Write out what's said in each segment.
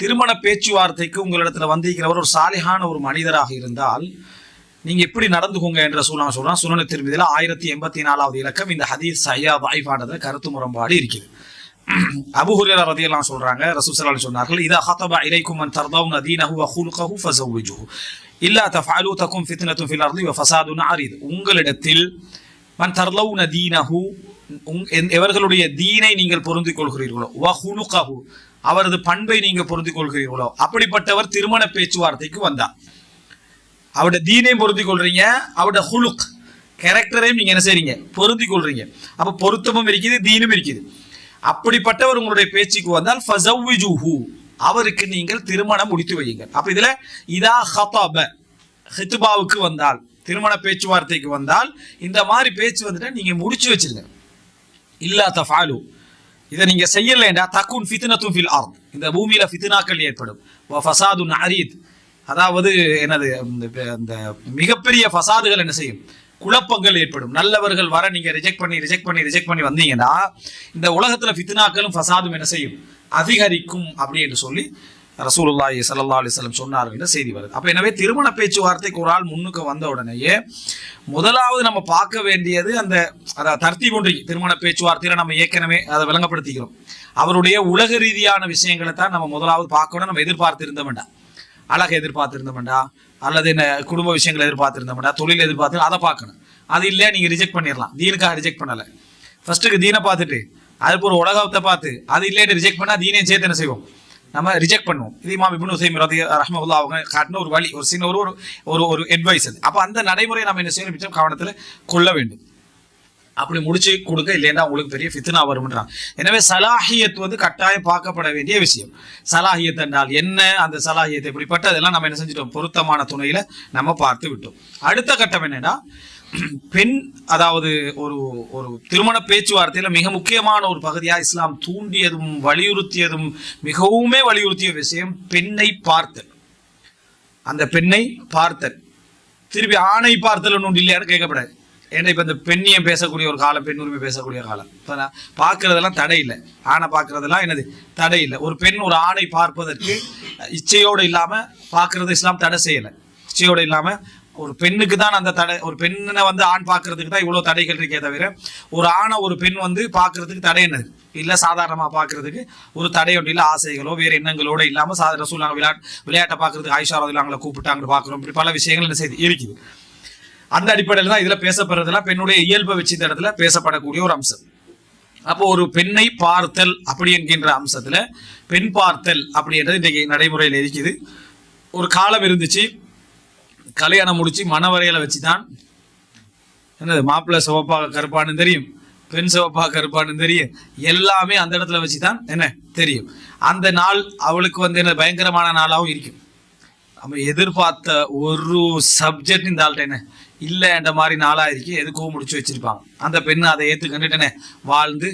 திருமண பேச்சுவார்த்தைக்கு உங்களிடத்துல வந்திருக்கிறவர் ஒரு சாலிகான ஒரு மனிதராக இருந்தால் நீங்க எப்படி நடந்துக்கோங்க என்ற சூழ்நிலை சொல்றான். சுனன திருமதியில ஆயிரத்தி எண்பத்தி நாலாவது இலக்கம் இந்த ஹதீஸ் சையா வாய்ப்பானதுல கருத்து முரண்பாடு இருக்குது. அபு ரதியெல்லாம் சொல்றாங்க ரசூல் சலால் சொன்னார்கள் இதா ஹத்தபா இலைக்கும் மன் தர்தவுன் அதீனஹு வஹுலுகஹு ஃபஸவ்விஜுஹு இல்லா தஃஅலு தகும் ஃபித்னத்துன் ஃபில் அர்தி வஃபஸாதுன் ஃபஸாதுன் அரீத். உங்களிடத்தில் மன் தர்லவுன தீனஹு உங்- என்- எவர்களுடைய தீனை நீங்கள் பொருந்திக் கொள்கிறீர்களோ வ அவரது பண்பை நீங்க பொருந்திக் கொள்கிறீர்களோ அப்படிப்பட்டவர் திருமண பேச்சுவார்த்தைக்கு வந்தார். அவருடைய தீனையும் பொருந்திக் கொள்றீங்க அவருடைய ஹுலுக் கேரக்டரையும் நீங்க என்ன செய்றீங்க? பொருந்திக் கொள்றீங்க அப்ப பொருத்தமும் இருக்குது தீனும் இருக்குது. அப்படிப்பட்டவர் உங்களுடைய பேச்சுக்கு வந்தால் ஃபசவ்விஜுஹு அவருக்கு நீங்கள் திருமணம் முடித்து வையுங்கள். அப்ப இதுல இதா ஹதாப ஹித்பாவுக்கு வந்தால் திருமண பேச்சுவார்த்தைக்கு வந்தால் இந்த மாதிரி பேச்சு வந்துட்டா நீங்க முடிச்சு வச்சிருங்க. இல்லா தஃபாலு. இதை நீங்க செய்யலைண்டா தக்குன் ஃபித்னத்தும் ஃபில் அர்த். இந்த பூமியில ஃபித்னாக்கள் ஏற்படும். வ ஃபசாதுன் அரீத் அதாவது என்னது இந்த மிகப்பெரிய ஃபசாதுகள் என்ன செய்யும்? குழப்பங்கள் ஏற்படும். நல்லவர்கள் வர நீங்க ரிஜெக்ட் பண்ணி ரிஜெக்ட் பண்ணி ரிஜெக்ட் பண்ணி வந்தீங்கன்னா இந்த உலகத்துல ஃபித்னாக்களும் ஃபசாதும் என்ன செய்யும்? அதிகரிக்கும் அப்படி என்று சொல்லி ரசூலுல்லாஹி சல்லா அலைஹி வஸல்லம் சொன்னார்கள் என்ற செய்தி வருது. அப்போ எனவே திருமண பேச்சுவார்த்தைக்கு ஒரு ஆள் முன்னுக்கு வந்த உடனேயே முதலாவது நம்ம பார்க்க வேண்டியது அந்த அதாவது தர்த்தி ஒன்றி திருமண பேச்சுவார்த்தையில நம்ம ஏற்கனவே அதை விளங்கப்படுத்திக்கிறோம். அவருடைய உலக ரீதியான விஷயங்களை தான் நம்ம முதலாவது பார்க்கணும் நம்ம எதிர்பார்த்திருந்த வேண்டாம் அழகை எதிர்பார்த்திருந்த வேண்டாம் அல்லது என்ன குடும்ப விஷயங்களை எதிர்பார்த்திருந்த வேண்டாம் தொழில் எதிர்பார்த்து அதை பார்க்கணும். அது இல்லையா நீங்கள் ரிஜெக்ட் பண்ணிடலாம் தீனுக்காக ரிஜெக்ட் பண்ணலை. ஃபர்ஸ்ட்டுக்கு தீனை பார்த்துட்டு அதுக்கு ஒரு உலகத்தை பார்த்து அது இல்லைன்னு ரிஜெக்ட் பண்ணால் தீனையும் சேர்த்து என்ன செய்வோம்? நம்ம ரிஜெக்ட் பண்ணுவோம். இது இமாம் இப்னு உசைம் ரதி ரஹ்மவுல்லா அவங்க காட்டின ஒரு வழி ஒரு சின்ன ஒரு ஒரு ஒரு ஒரு அட்வைஸ் அது. அப்போ அந்த நடைமுறையை நம்ம என்ன செய்யணும்? மிச்சம் கவனத்தில் கொள்ள வேண்டும். அப்படி முடிச்சு கொடுக்க இல்லைன்னா உங்களுக்கு பெரிய ஃபித்னா வரும்ன்றான். எனவே சலாஹியத் வந்து கட்டாயம் பார்க்கப்பட வேண்டிய விஷயம். சலாஹியத் என்றால் என்ன? அந்த சலாஹியத் எப்படிப்பட்ட அதெல்லாம் நம்ம என்ன செஞ்சிட்டோம்? பொருத்தமான துணையில நம்ம பார்த்து விட்டோம். அடுத்த கட்டம் என்னன்னா பெண் அதாவது ஒரு ஒரு திருமண பேச்சுவார்த்தையில மிக முக்கியமான ஒரு பகுதியா இஸ்லாம் தூண்டியதும் வலியுறுத்தியதும் மிகவுமே வலியுறுத்திய விஷயம் பெண்ணை பார்த்தல். அந்த பெண்ணை பார்த்தல். திருப்பி ஆணை பார்த்தல் ஒன்று இல்லையான்னு கேட்கப்படாது. ஏன்னா இப்போ இந்த பெண்ணியம் பேசக்கூடிய ஒரு காலம் பெண் உரிமை பேசக்கூடிய காலம். இப்போ நான் பார்க்கறதெல்லாம் தடை இல்லை. ஆணை பார்க்கறதெல்லாம் என்னது? தடை இல்லை. ஒரு பெண் ஒரு ஆணை பார்ப்பதற்கு இச்சையோடு இல்லாமல் பார்க்கறது இஸ்லாம் தடை செய்யலை. இச்சையோடு இல்லாமல் ஒரு பெண்ணுக்கு தான் அந்த தடை ஒரு பெண்ணை வந்து ஆண் பார்க்கறதுக்கு தான் இவ்வளோ தடைகள் இருக்கே தவிர ஒரு ஆணை ஒரு பெண் வந்து பார்க்கறதுக்கு தடை என்னது இல்லை சாதாரணமாக பார்க்கறதுக்கு ஒரு தடை ஒன்று இல்லை ஆசைகளோ வேறு எண்ணங்களோட இல்லாமல் சாதாரண சூழ்நாங்க விளையாட்டு விளையாட்டை பார்க்கறதுக்கு ஆயிஷா அவங்களை அவங்கள கூப்பிட்டாங்க பார்க்குறோம். இப்படி பல விஷயங்கள் என்ன செய்து இருக்குது. அந்த அடிப்படையில் தான் இதில் பேசப்படுறதுலாம் பெண்ணுடைய இயல்பை வச்சு இந்த இடத்துல பேசப்படக்கூடிய ஒரு அம்சம். அப்போ ஒரு பெண்ணை பார்த்தல் அப்படி என்கின்ற அம்சத்தில் பெண் பார்த்தல் அப்படின்றது இன்றைக்கு நடைமுறையில் இருக்குது. ஒரு காலம் இருந்துச்சு கல்யாணம் முடிச்சு மனவரையில வச்சு தான் என்னது மாப்பிள்ளை சிவப்பாக கருப்பான்னு தெரியும் பெண் சிவப்பாக கருப்பான்னு தெரியும் எல்லாமே அந்த இடத்துல வச்சு தான் என்ன தெரியும். அந்த நாள் அவளுக்கு வந்து என்ன பயங்கரமான நாளாகவும் இருக்கும். நம்ம எதிர்பார்த்த ஒரு சப்ஜெக்ட் இந்த ஆள்கிட்ட என்ன இல்லைன்ற மாதிரி நாளா இருக்கு எதுக்கும் முடிச்சு வச்சிருப்பாங்க. அந்த பெண்ணு அதை ஏற்றுக்கண்டுட்டேனே வாழ்ந்து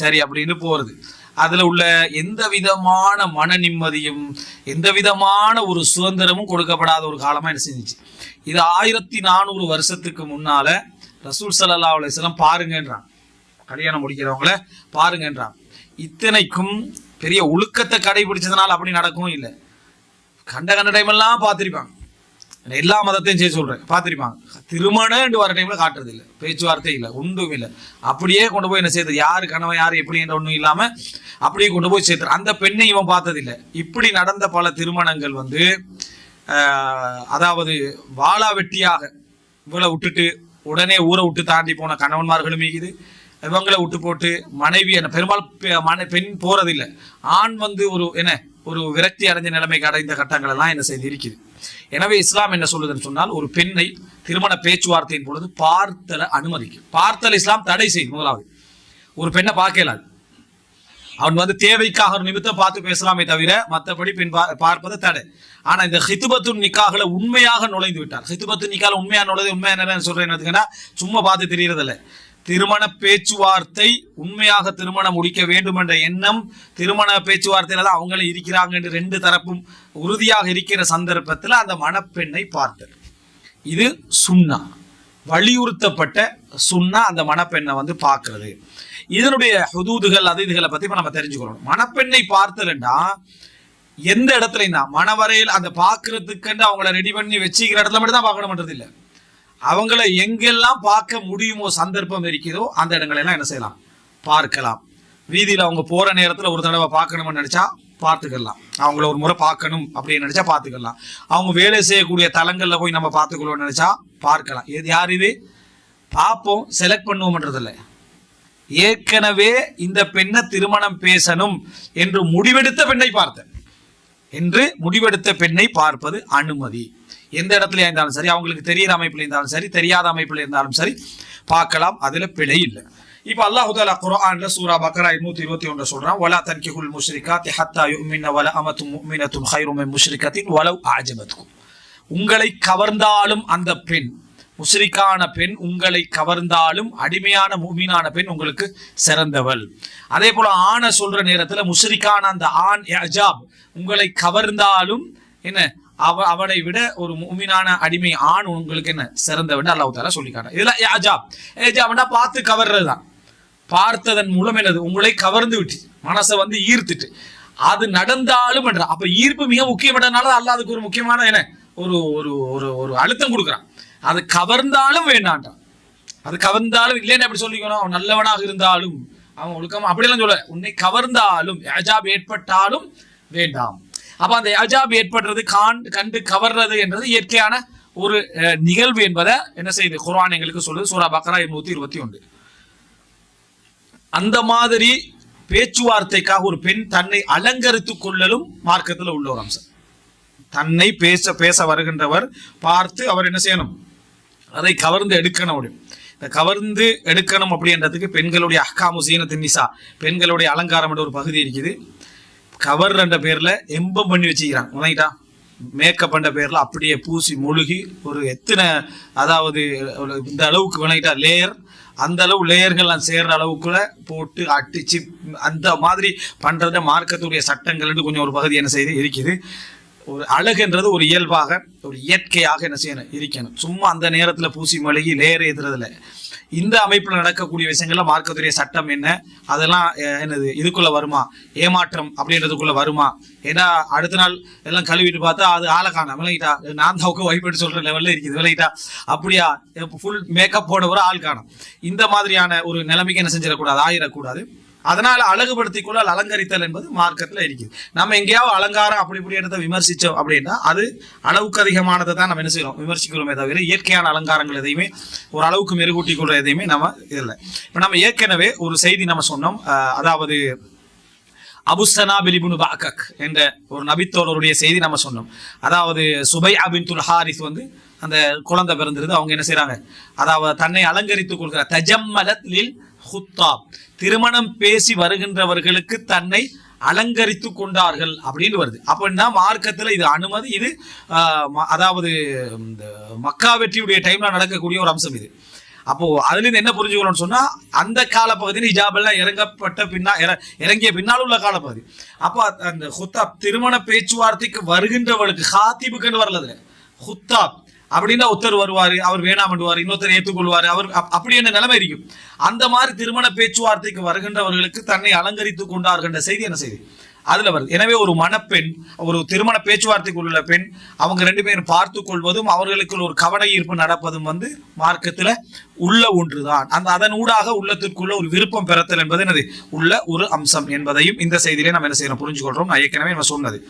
சரி அப்படின்னு போறது. அதுல உள்ள எந்த விதமான மன நிம்மதியும் எந்த விதமான ஒரு சுதந்திரமும் கொடுக்கப்படாத ஒரு காலமா என்ன செஞ்சிச்சு? இது ஆயிரத்தி நானூறு வருஷத்துக்கு முன்னால ரசூல் சல்லா அலிஸ்லாம் பாருங்கன்றான். கல்யாணம் முடிக்கிறவங்கள பாருங்கன்றான். இத்தனைக்கும் பெரிய ஒழுக்கத்தை கடைபிடிச்சதுனால அப்படி நடக்கவும் இல்லை. கண்ட கண்ட டைமெல்லாம் பார்த்துருப்பாங்க. எல்லா மதத்தையும் செய்ய சொல்றேன். பார்த்துருப்பாங்க திருமணம் வர டைம்ல காட்டுறது இல்லை. பேச்சுவார்த்தை இல்லை ஒன்றும் இல்லை. அப்படியே கொண்டு போய் என்ன செய்யுது யாரு கணவன் யாரு எப்படி என்ற ஒன்றும் இல்லாம அப்படியே கொண்டு போய் சேர்த்து அந்த பெண்ணை இவன் பார்த்ததில்லை இப்படி நடந்த பல திருமணங்கள் வந்து அதாவது வாழா வெட்டியாக இவளை விட்டுட்டு உடனே ஊரை விட்டு தாண்டி போன கணவன்மார்களும் இருக்குது இவங்களை விட்டு போட்டு மனைவி என்ன பெரும்பாலும் பெ- மனை பெண் போறதில்லை. ஆண் வந்து ஒரு என்ன ஒரு விரக்தி அடைஞ்ச நிலைமைக்கு அடைந்த கட்டங்கள் எல்லாம் என்ன செய்து இருக்குது எனவே இஸ்லாம் என்ன சொல்லுதுன்னு சொன்னால் ஒரு பெண்ணை திருமண பேச்சுவார்த்தையின் பொழுது பார்த்தல அனுமதிக்கும். பார்த்தல் இஸ்லாம் தடை செய்யும் முதலாவது. ஒரு பெண்ணை பார்க்கலாது. அவன் வந்து தேவைக்காக ஒரு நிமித்தம் பார்த்து பேசலாமே தவிர மற்றபடி பின் பா- பார்ப்பது தடை. ஆனா இந்த ஹித்துபத்து நிக்காகல உண்மையாக நுழைந்து விட்டார். ஹித்துபத்து நிக்கால உண்மையா நுழைது உண்மையா என்ன சொல்றேன் சும்மா பார்த்து தெரியறதில்ல. திருமண பேச்சுவார்த்தை உண்மையாக திருமணம் முடிக்க வேண்டும் என்ற எண்ணம் திருமண பேச்சுவார்த்தையில தான் அவங்களும் இருக்கிறாங்க என்று ரெண்டு தரப்பும் உறுதியாக இருக்கிற சந்தர்ப்பத்தில் அந்த மணப்பெண்ணை பார்த்தது. இது சுன்னா வலியுறுத்தப்பட்ட சுண்ணா அந்த மணப்பெண்ணை வந்து பார்க்கறது. இதனுடைய ஹுதூதுகள் அது இதுகளை பத்தி நம்ம தெரிஞ்சுக்கிறோம் மணப்பெண்ணை பார்த்தலன்னா எந்த இடத்துலையும் தான் மணவரையில் அந்த பார்க்கறதுக்குன்னு அவங்கள ரெடி பண்ணி வச்சுக்கிற இடத்துல மட்டும் தான் பார்க்கணும்ன்றது இல்லை அவங்கள எங்கெல்லாம் பார்க்க முடியுமோ சந்தர்ப்பம் இருக்கிறதோ அந்த இடங்களெல்லாம் என்ன செய்யலாம்? பார்க்கலாம். வீதியில் அவங்க போகிற நேரத்தில் ஒரு தடவை பார்க்கணும்னு நினச்சா பார்த்துக்கலாம். அவங்கள ஒரு முறை பார்க்கணும் அப்படின்னு நினச்சா பார்த்துக்கலாம். அவங்க வேலை செய்யக்கூடிய தலங்களில் போய் நம்ம பார்த்துக்கணும்னு நினச்சா பார்க்கலாம். இது யார் இது? பார்ப்போம். செலக்ட் பண்ணுவோம்ன்றதில்ல. ஏற்கனவே இந்த பெண்ணை திருமணம் பேசணும் என்று முடிவெடுத்த பெண்ணை பார்த்தேன். என்று முடிவெடுத்த பெண்ணை பார்ப்பது அனுமதி. எந்த இடத்துல இருந்தாலும் சரி அவங்களுக்கு தெரியாத அமைப்பில் இருந்தாலும் சரி தெரியாத அமைப்பில் இருந்தாலும் சரி பார்க்கலாம். அதுல பிழை இல்லை. இப்ப அல்லாஹு தாலா குரான்ல சூரா பக்ரா 221 ஒன்று சொல்றான் வலா தன்கிஹுல் முஷ்ரிகாத் ஹத்தா யுமின்ன வல அமத்து முமினத்தும் கைரும் முஷ்ரிகத்தின் வலவ் ஆஜபத்துக்கும் உங்களை கவர்ந்தாலும் அந்த பெண் முஸ்ரிக்கான பெண் உங்களை கவர்ந்தாலும் அடிமையான மூமீனான பெண் உங்களுக்கு சிறந்தவள். அதே போல ஆணை சொல்ற நேரத்தில் முஸ்ரிக்கான அந்த ஆண் அஜாப் உங்களை கவர்ந்தாலும் என்ன? அவ அவனை விட ஒரு மூமினான அடிமை ஆண் உங்களுக்கு என்ன? சிறந்தவன் அல்லாஹ் தாலா சொல்லிக்கான இதுல ஏஜா ஏஜாப்னா பார்த்து கவர்றது தான் பார்த்ததன் மூலம் என்னது? உங்களை கவர்ந்து விட்டு மனசை வந்து ஈர்த்துட்டு. அது நடந்தாலும் என்ற அப்ப ஈர்ப்பு மிக முக்கியமானதுனால அல்லாஹ் அதுக்கு ஒரு முக்கியமான என்ன? ஒரு ஒரு ஒரு ஒரு அழுத்தம் கொடுக்குறான். அது கவர்ந்தாலும் வேண்டான்றான். அது கவர்ந்தாலும் இல்லைன்னு அப்படி சொல்லிக்கணும்? அவன் நல்லவனாக இருந்தாலும் அவன் ஒழுக்கம் அப்படியெல்லாம் சொல்ல உன்னை கவர்ந்தாலும் ஏஜாப் ஏற்பட்டாலும் வேண்டாம். அப்ப அந்த அஜாப் ஏற்படுறது கான் கண்டு கவர்றது என்றது இயற்கையான ஒரு அஹ், நிகழ்வு என்பதை என்ன செய்யுது? குர்ஆன் எங்களுக்கு சொல்லுது. சூரா பக்ரா இருநூத்தி இருபத்தி ஒன்று. அந்த மாதிரி பேச்சுவார்த்தைக்காக ஒரு பெண் தன்னை அலங்கரித்துக் கொள்ளலும் மார்க்கத்தில் உள்ள ஒரு அம்சம். தன்னை பேச பேச வருகின்றவர் பார்த்து அவர் என்ன செய்யணும்? அதை கவர்ந்து எடுக்கணும் அப்படி. இந்த கவர்ந்து எடுக்கணும் அப்படின்றதுக்கு பெண்களுடைய அஹ்காமு சீனத்தின் நிசா பெண்களுடைய அலங்காரம் என்ற ஒரு பகுதி இருக்குது. கவர் என்ற பேர்ல எம்பம் பண்ணி வச்சுக்கிறான். உணங்கிட்டா மேக்கப் என்ற பேர்ல அப்படியே பூசி முழுகி ஒரு எத்தனை அதாவது ஒரு இந்த அளவுக்கு உணங்கிட்டா லேயர் அந்த அளவு லேயர்கள்லாம் சேர்ற அளவுக்குள்ள போட்டு அட்டிச்சு அந்த மாதிரி பண்றத மார்க்கத்துடைய சட்டங்கள்னு கொஞ்சம் ஒரு பகுதி என்ன செய்து இருக்குது ஒரு அழகுன்றது ஒரு இயல்பாக ஒரு இயற்கையாக என்ன செய்யணும் இருக்கணும். சும்மா அந்த நேரத்தில் பூசி மழுகி லேயர் ஏத்துறதுல இந்த அமைப்பில் நடக்கக்கூடிய விஷயங்கள்ல மார்க்கத்துடைய சட்டம் என்ன? அதெல்லாம் என்னது இதுக்குள்ள வருமா? ஏமாற்றம் அப்படின்றதுக்குள்ள வருமா? ஏன்னா அடுத்த நாள் எல்லாம் கழுவிட்டு பார்த்தா அது ஆளை காணாம. விளங்கிட்டா நான் தான் வைப்பிட்டு சொல்ற லெவல்ல இருக்குது. விளங்கிட்டா அப்படியா? ஃபுல் மேக்கப் போட ஒரு ஆள் காணும். இந்த மாதிரியான ஒரு நிலைமைக்கு என்ன செஞ்சிடக்கூடாது? ஆயிடக்கூடாது. அதனால் அழகுபடுத்திக் கொள்ளல் அலங்கரித்தல் என்பது மார்க்கத்தில் இருக்குது நம்ம எங்கேயாவது அலங்காரம் அப்படி இப்படி இடத்த விமர்சித்தோம் அப்படின்னா அது அளவுக்கு அதிகமானதை தான் நம்ம என்ன செய்கிறோம் விமர்சிக்கிறோமே தவிர இயற்கையான அலங்காரங்கள் எதையுமே ஒரு அளவுக்கு மெருகூட்டி கொள்ற எதையுமே நம்ம இல்லை இப்போ நம்ம ஏற்கனவே ஒரு செய்தி நம்ம சொன்னோம். அதாவது அபுசனா பிலிபுனு பாக்கக் என்ற ஒரு நபித்தோழருடைய செய்தி நம்ம சொன்னோம். அதாவது சுபை அபின் துல் ஹாரிஸ் வந்து அந்த குழந்தை பிறந்திருந்து அவங்க என்ன செய்கிறாங்க அதாவது தன்னை அலங்கரித்துக் கொள்கிற தஜம்மலத் லில் ஹுத்தாப் திருமணம் பேசி வருகின்றவர்களுக்கு தன்னை அலங்கரித்து கொண்டார்கள் அப்படின்னு வருது. அப்படின்னா மார்க்கத்தில் இது அனுமதி இது ம- அதாவது இந்த மக்கா வெற்றியுடைய டைமில் நடக்கக்கூடிய ஒரு அம்சம் இது. அப்போ அதுலேருந்து என்ன புரிஞ்சுக்கணும்னு சொன்னால் அந்த காலப்பகுதியில் ஹிஜாபெல்லாம் இறங்கப்பட்ட பின்னா இற- இறங்கிய பின்னால் உள்ள காலப்பகுதி. அப்போ அந்த ஹுத்தாப் திருமண பேச்சுவார்த்தைக்கு வருகின்றவளுக்கு ஹாத்திபுக்குன்னு வரல அதில். ஹுத்தாப் அப்படின்னா ஒருத்தர் வருவாரு அவர் வேணாமண்டுவார் இன்னொருத்தர் ஏற்றுக்கொள்வாரு அவர் அப்படி என்ன நிலைமை இருக்கும் அந்த மாதிரி திருமண பேச்சுவார்த்தைக்கு வருகின்றவர்களுக்கு தன்னை அலங்கரித்துக் கொண்டார்கின்ற செய்தி என்ன செய்தி? அதுல வருது. எனவே ஒரு மணப்பெண் ஒரு திருமண பேச்சுவார்த்தைக்கு உள்ள பெண் அவங்க ரெண்டு பேரும் பார்த்து கொள்வதும் அவர்களுக்குள் ஒரு கவன ஈர்ப்பு நடப்பதும் வந்து மார்க்கத்துல உள்ள ஒன்றுதான். அந்த அதன் ஊடாக உள்ளத்திற்குள்ள ஒரு விருப்பம் பெறத்தல் என்பது என்னது? உள்ள ஒரு அம்சம் என்பதையும் இந்த செய்தியிலே நம்ம என்ன செய்யணும் புரிஞ்சுக்கொள்றோம். நான் ஏற்கனவே நம்ம சொன்னது.